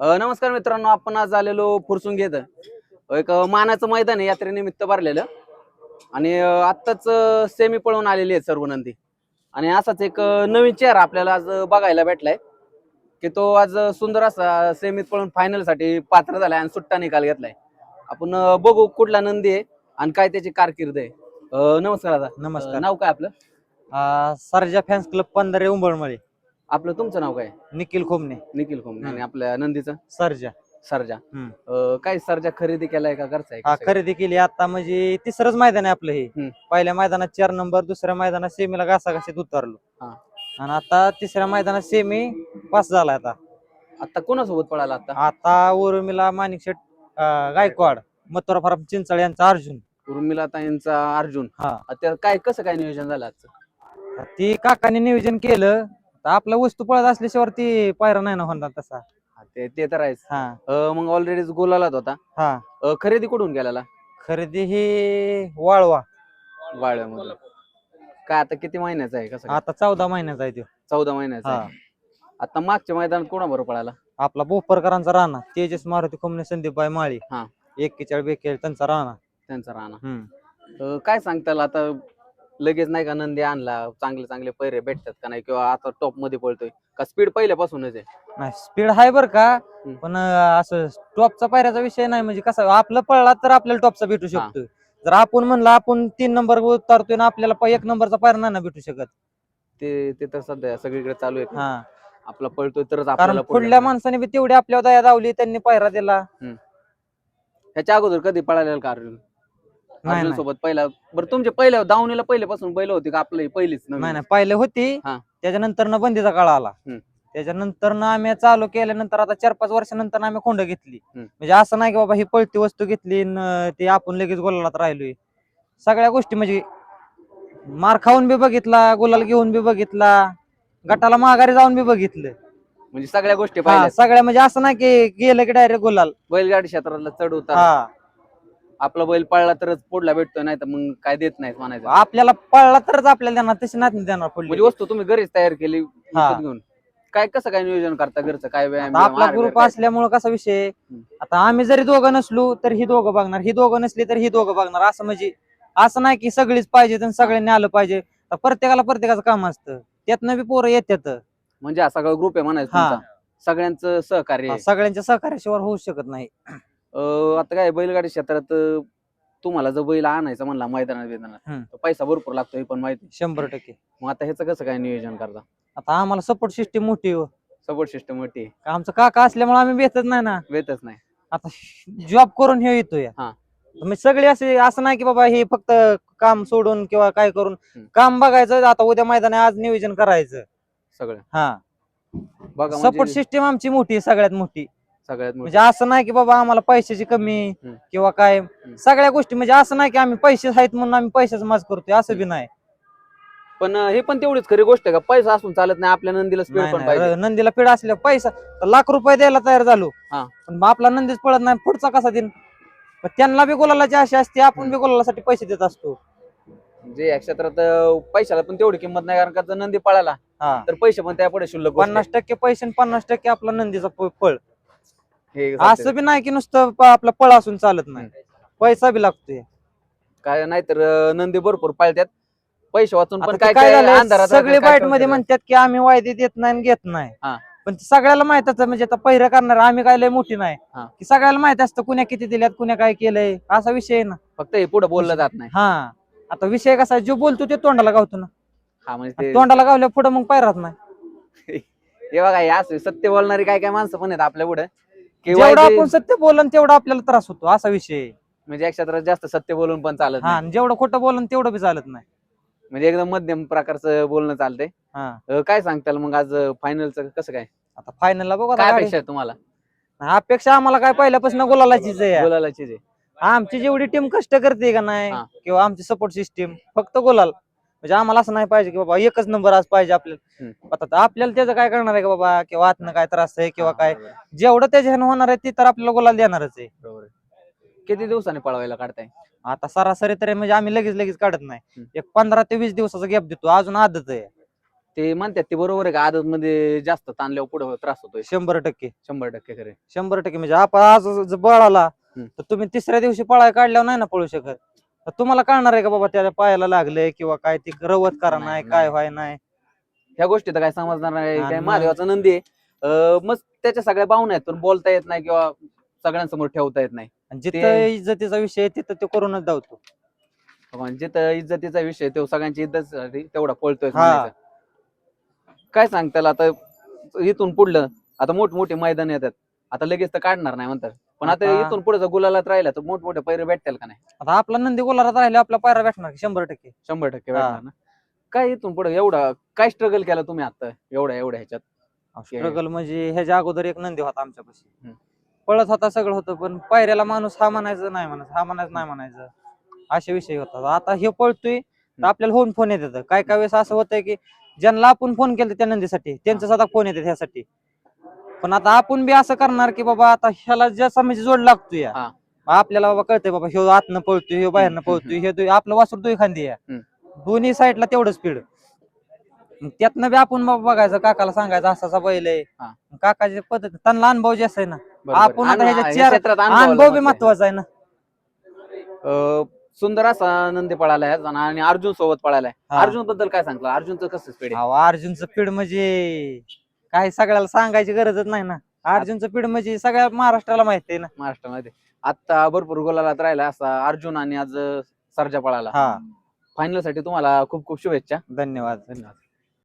नमस्कार मित्रांनो आपण आज आलेलो फुरसून घेत एक मानाचं मैदान आहे यात्रेनिमित्त भरलेलं. आणि आत्ताच सेमी पळून आलेली आहेत सर्व नंदी. आणि असाच एक नवीन चेहरा आपल्याला आज बघायला भेटलाय की तो आज सुंदर असा सेमीत पळून फायनलसाठी पात्र झालाय आणि सुट्टा निकाल घेतलाय. आपण बघू कुठला नंदी आहे आणि काय त्याची कारकीर्द आहे. नमस्कार दादा. नमस्कार. नाव काय आपलं? सरजा फॅन्स क्लब पंधरे उंबरमळे आपलं तुमचं नाव काय? निखिल खोमने निखिल खोमने आणि. आपल्या नंदीचं? सरजा. सरजा. हम्म. अ, काय सरजा खरेदी केलाय का? घरचा आहे हा कसं आहे? खरेदी केली. आता म्हणजे तिसरंच मैदान आहे आपलं हे. पहिल्या मैदानात चार नंबर दुसऱ्या मैदानात सेमीला घासाघाशीत उतरलो. हा. आणि आता तिसऱ्या मैदानात सेमी पास झाला आता. आता कोणासोबत पळाला आता? आता उर्मिला माणिक शेट गायकवाड मथुरा फार्म चिंचाळे यांचा अर्जुन. उर्मिला ताईंचा अर्जुन. हा. काय कसं काय नियोजन झालं आजचं? ती काकाने नियोजन केलं. तर आपला वस्तू पळत असल्याशिवाय ती पायरा नाही ना होणार तसा. ते ते तर आहेच. हा. अ, मग ऑलरेडी गोलालाच होता. हा. अ, खरेदी कुठून केलेला? खरेदी ही वाळवा. वाळव्यामधून. काय आता किती महिन्याचा आहे कसं काय? आता चौदा महिन्याचा आहे तो. चौदा महिन्याचा हा. आहे आता मागच्या मैदानात कोणाबरोबर पळाला? आपला बोपरकरांचा राणा तेजस मारुती कोमने संदीपबाई माळी. हा. एक्केचाळीस बेकेळ त्यांचा राणा. त्यांचा राणा. हम्म. अ, काय सांगताल आता लगेच नाही का नंदी आणला चांगले चांगले पैरे भेटतात का नाही? किंवा आता टॉपमध्ये पळतोय. का स्पीड पहिल्यापासूनच आहे? नाही स्पीड आहे बर का हम्म. पण अं, असं टॉपचा पायऱ्याचा विषय नाही. म्हणजे कसं आपलं पळला तर आपल्याला टॉपचा भेटू हा. शकतो जर आपण म्हणलं आपण तीन नंबर उतरतोय ना आपल्याला प- एक नंबरचा पायरा नाही ना भेटू शकत. ते ते तर सध्या सगळीकडे चालू आहे. हा. आपला पळतोय तरच कारण आपल्याला पुढे पुढल्या. माणसाने बी तेवढी आपल्या दया दावली त्यांनी पायरा दिला. ह्याच्या अगोदर कधी पळालेलं का अर्जुन नाही. सोबत पहिला बरं तुमच्या पहिल्या दावणीला पहिल्यापासून बैल होती का आपलं पहिलीच नाही नाही पहिले होती. हा. त्याच्यानंतर न बंदीचा काळ आला. हम्म. त्याच्यानंतर ना आम्ही चालू केल्यानंतर आता चार पाच वर्षानंतर आम्ही खोंड घेतली. हम्म. म्हणजे असं नाही की बाबा ही पळती वस्तू घेतली न ती आपण लगेच गोलालात राहिलोय. सगळ्या गोष्टी म्हणजे मार खाऊन बी बघितला गुलाल घेऊन बी बघितला गटाला माघारी जाऊन बी बघितलं. म्हणजे सगळ्या गोष्टी हा, पाहिल्या. सगळ्या म्हणजे असं नाही की गेलं की डायरेक्ट गुलाल. बैलगाडी क्षेत्राला चढ उतार. हा. आपला बैल पळला तरच पुढला भेटतोय नाही तर मग काय देत नाहीत म्हणायचं. आपल्याला पळला तरच आपल्याला देणार तशी नाही देणार म्हणजे पुढली वस्तू तुम्ही घरीच तयार केली हा. घेऊन. काय कसं काय नियोजन करता घरचं? काय व्यायाम आता आपला ग्रुप असल्यामुळे कसा विषय. आता आम्ही जरी दोघं नसलो तर ही दोघं बघणार. ही दोघं नसली तर ही दोघं बघणार. असं म्हणजे असं नाही की सगळीच पाहिजे आणि सगळ्यांनी आलं पाहिजे. तर प्रत्येकाला प्रत्येकाचं काम असतं. त्यातनं बी पोरं येतात म्हणजे हा सगळा ग्रुप आहे म्हणायचं हा. तुमचा. सगळ्यांचं सहकार्य आहे. सगळ्यांच्या सहकार्याशिवाय होऊ शकत नाही. अं, आता काय बैलगाडी क्षेत्रात अं, तुम्हाला जर बैल आणायचा म्हणला मैदानात बिदानात. तर पैसा भरपूर लागतो हे पण माहिती शंभर टक्के. मग आता ह्याचं कसं काय नियोजन करता? आता आम्हाला सपोर्ट सिस्टीम मोठी हो. सपोर्ट सिस्टम मोठी आहे. आमचं काका असल्यामुळे आम्ही भेटत नाही ना. वेतच नाही. आता जॉब करून हे येतोय. हा. मग सगळे असे असं नाही की बाबा हे फक्त काम सोडून किंवा काय करून हम्म. काम बघायचं आता उद्या मैदान आहे, आज नियोजन करायचं. सगळं. हा. बघा सपोर्ट म्हणजे सिस्टीम आमची मोठी आहे, सगळ्यात मोठी. सगळ्यात मोठी. म्हणजे असं नाही की बाबा आम्हाला पैशाची कमी हम्म. किंवा काय. सगळ्या गोष्टी म्हणजे असं नाही की आम्ही पैसे आहेत म्हणून आम्ही पैशाचं माज करतोय असं बी नाही. पण अं, हे पण तेवढीच खरी गोष्ट आहे का? पैसा असून चालत नाही आपल्या नंदीला स्पीड नाही, पण नाही. पाहिजे. नंदीला पिढा असल्या पैसा तर लाख रुपये द्यायला तयार झालो. हा. पण मग आपला नंदीच पडत नाही पुढचा कसा देईन पण त्यांना बी गुलालाची आशा असते आपण बी गुलालासाठी पैसे देत असतो. म्हणजे या क्षेत्रात अं, पैशाला पण तेवढी किंमत नाही कारण का जर नंदी पळाला हा. तर पैसे पण त्या पुढे शुल्लक गोष्ट पन्नास टक्के पैसे आणि पन्नास टक्के आपला नंदीचा प- पळ. हे असं. बी नाही की नुसतं प- आपला पळ असून चालत नाही. पैसा बी लागतोय. काय नाहीतर अं, नंदी भरपूर पाळतात पैसे वाचून पण आता काय ते काय काय झालंय? अंधारात सगळे राहतात, काय बाईटमध्ये. म्हणतात की आम्ही वायदे देत नाही आणि घेत नाही. हा. पण ते सगळ्याला माहीत असतं म्हणजे आता पहिरं करणार आम्ही काय लय मोठी नाही. हा. की सगळ्याला माहीत असतं कुण्या किती दिल्यात कुण्या काय केलंय. असा विषय आहे ना. फक्त हे पुढे बोललं जात नाही. हा. आता विषय कसा आहे, जो बोलतो ते तोंडाला गावतो ना. हा म्हणजे ते तोंडाला गावल्या पुढे मग पायरात नाही. हे बघा हे असं सत्य बोलणारी काय काय माणसं पण आहेत आपल्या पुढे. जेवढं आपण सत्य बोलन तेवढा आपल्याला त्रास होतो असा विषय आहे. म्हणजे या क्षेत्रात जास्त सत्य बोलून पण चालत हा नाही. आणि जेवढं खोटं बोलन तेवढं बी चालत नाही. म्हणजे एकदम मध्यम प्रकारचं बोलणं चालतंय. हा. अं, काय सांगताल मग आज फायनलचं कसं काय? आता फायनलला बघू आता काय गाडी. अपेक्षा आहे तुम्हाला? अपेक्षा आम्हाला काय पहिल्यापासून गुलालाचीच आहे बोलायला चिजे आमची जेवढी टीम कष्ट करते का नाही हा. किंवा आमची सपोर्ट सिस्टीम फक्त गुलाल. म्हणजे आम्हाला असं नाही पाहिजे की बाबा एकच नंबर आज पाहिजे आपल्याला. आता आपल्याला त्याचं काय करणार आहे का बाबा? किंवा आतनं काय त्रास आहे किंवा काय? जेवढं त्याच्या ह्यानं होणार आहे ते तर आपल्याला गुलाल देणारच आहे. बरोबर आहे. किती दिवसांनी पळवायला काढताय? आता सरासरी तरी म्हणजे आम्ही लगेच लगेच काढत नाही. एक पंधरा ते वीस दिवसाचा गॅप देतो. अजून आदत आहे. ते म्हणतात ते बरोबर आहे का? आदत मध्ये जास्त ताणल्यावर पुढे त्रास होतोय. शंभर टक्के. शंभर टक्के खरे शंभर टक्के. म्हणजे आपण आज जर बळाला. तर तुम्ही तिसऱ्या दिवशी पळाय काढल्यावर नाही ना पळू शकत. तुम्हाला कळणार आहे का बाबा त्याच्या पायाला लागलंय किंवा काय ती रवत करा नाही, नाही नाही. काय व्हाय नाही? ह्या गोष्टी तर काय समजणार नाही. आणि काय मग- महादेवाचा नंदी आहे. अं, मग त्याच्या सगळ्या भावना आहेत पण बोलता येत नाही किंवा सगळ्यांसमोर ठेवता येत नाही. आणि जिथं ते- इज्जतीचा विषय आहे, तिथं तो करूनच धावतो. जिथं इज्जतीचा विषय तो सगळ्यांची इज्जत तेवढा पळतोय हा. म्हणायचं. काय सांग त्याला आता? इथून पुढलं आता मोठमोठे मैदान येतात. आता लगेच तर काढणार नाही म्हणतात. पण आता आता- इथून पुढे जर गुलालात राहिला तर मोठमोठे पैरे भेटतील का नाही? आता आपला नंदी गोलारात राहिले आपला पायरा भेटणार की शंभर टक्के. शंभर टक्के हा. भेटणार ना? काय इथून पुढे एवढा काय स्ट्रगल केला तुम्ही आता एवढ्या एवढ्या ह्याच्यात? स्ट्रगल म्हणजे ह्याच्या अगोदर एक नंदी होता आमच्यापाशी. हम्म. पळत होता सगळं होतं पण पायऱ्याला माणूस हा म्हणायचं नाही म्हणायचं हा म्हणायचं नाही म्हणायचं. असे विषय होता. आता हे पळतोय तर आपल्याला होऊन फोन येतात. काय काय वेळेस असं होतंय की ज्यांना आपण फोन केला त्या नंदीसाठी त्यांचा सुद्धा फोन येतात ह्यासाठी. पण आता आपण बी असं करणार की बाबा आता ह्याला जसा म्हणजे जोड लागतोय या. हा. आपल्याला बाबा कळतंय बाबा ह्यो आतनं पळतोय ह्यो बाहेरनं हम्म, पळतोय हे आपलं वासरू दुई खांदी आहे. दोन्ही साईडला तेवढं स्पीड त्यातनं बी आपण बाबा बघायचं काकाला सांगायचं असा असा बैल आहे हा. काकाची पद्धत त्यांना अनुभव जास्त आहे ना बरोबर. आपण आता अनु- ह्याच्यात ह्या चार- क्षेत्रात अनुभवाला अनुभव बी महत्त्व आहे. महत्त्वाचा आहे ना अं, सुंदर असा नंदी पळाला आहे आणि अर्जुन सोबत पळाला आहे हा. अर्जुनबद्दल काय सांगतो अर्जुनचं कसं स्पीड आहे अहो, अर्जुनचं पीड म्हणजे काय सगळ्याला सांगायची गरजच नाही ना. अर्जुनचं पीड म्हणजे सगळ्या महाराष्ट्राला माहिती आहे ना. महाराष्ट्रामध्ये. आता भरपूर गुलालात राहिला असा अर्जुन आणि आज सर्जा पळाला. हा. फायनलसाठी तुम्हाला खूप खूप शुभेच्छा. धन्यवाद धन्यवाद.